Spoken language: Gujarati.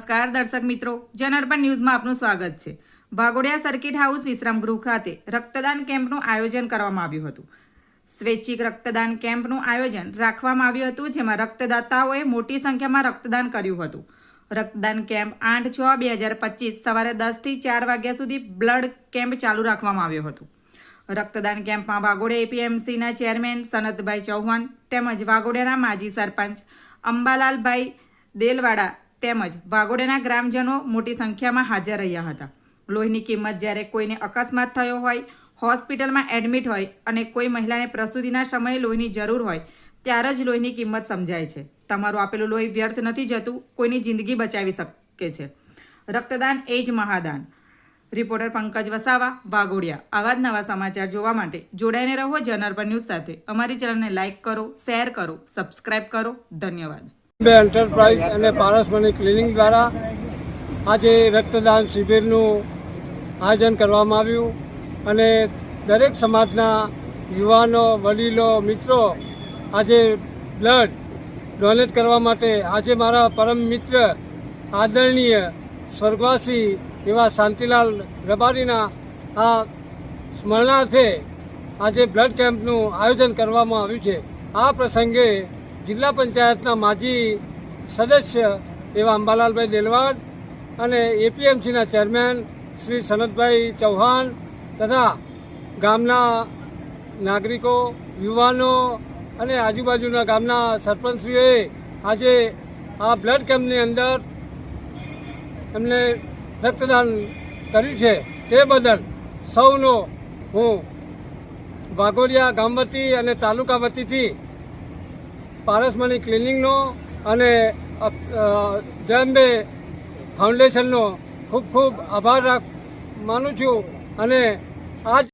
નમસ્કાર દર્શક મિત્રો જનઅર્બન ન્યૂઝમાં આપનું સ્વાગત છે. ભાગોડિયા સર્કિટ હાઉસ વિશ્રામ ગૃહ ખાતે રક્તદાન કેમ્પનું આયોજન કરવામાં આવ્યું હતું. સ્વૈચ્છિક રક્તદાન કેમ્પનું આયોજન રાખવામાં આવ્યું હતું, જેમાં રક્તદાતાઓએ મોટી સંખ્યામાં રક્તદાન કર્યું હતું. રક્તદાન કેમ્પ આઠ છ બે હજાર પચીસ સવારે દસથી ચાર વાગ્યા સુધી બ્લડ કેમ્પ ચાલુ રાખવામાં આવ્યો હતો. રક્તદાન કેમ્પમાં વાઘોડિયા એપીએમસીના ચેરમેન સનતભાઈ ચૌહાણ તેમજ વાઘોડિયાના માજી સરપંચ અંબાલાલભાઈ દેલવાડા તેમજ વાઘોડિયાના ગ્રામજનો મોટી સંખ્યામાં હાજર રહ્યા હતા. લોહીની કિંમત જ્યારે કોઈને અકસ્માત થયો હોય, હોસ્પિટલમાં એડમિટ હોય અને કોઈ મહિલાને પ્રસૂતિના સમયે લોહીની જરૂર હોય, ત્યારે જ લોહીની કિંમત સમજાય છે. તમારું આપેલું લોહી વ્યર્થ નથી જતું, કોઈની જિંદગી બચાવી શકે છે. રક્તદાન એ જ મહાદાન. રિપોર્ટર પંકજ વસાવા વાઘોડિયા આવા જ નવા સમાચાર જોવા માટે જોડાઈને રહો જનરપર ન્યૂઝ સાથે. અમારી ચેનલને લાઇક કરો, શેર કરો, સબસ્ક્રાઇબ કરો. ધન્યવાદ. બે એન્ટરપ્રાઇઝ અને પારસમણી ક્લિનિક દ્વારા આજે રક્તદાન શિબિરનું આયોજન કરવામાં આવ્યું અને દરેક સમાજના યુવાનો, વડીલો, મિત્રો આજે બ્લડ ડોનેટ કરવા માટે આજે મારા પરમ મિત્ર, આદરણીય, સ્વર્ગવાસી એવા શાંતિલાલ રબારીના આ સ્મરણાર્થે આજે બ્લડ કેમ્પનું આયોજન કરવામાં આવ્યું છે. આ પ્રસંગે જિલ્લા પંચાયતના માજી સદસ્ય એવા અંબાલાલભાઈ દેલવાડ અને એપીએમસીના ચેરમેન શ્રી સનતભાઈ ચૌહાણ તથા ગામના નાગરિકો, યુવાનો અને આજુબાજુના ગામના સરપંચશ્રીઓએ આજે આ બ્લડ કેમ્પની અંદર એમને રક્તદાન કર્યું છે. તે બદલ સૌનો હું વાઘોડિયા ગામ વતી અને તાલુકા વતીથી પારસમણી ક્લિનિકનો અને જયંબે ફાઉન્ડેશનનો ખૂબ ખૂબ આભાર રાખ માનું છું. અને આજ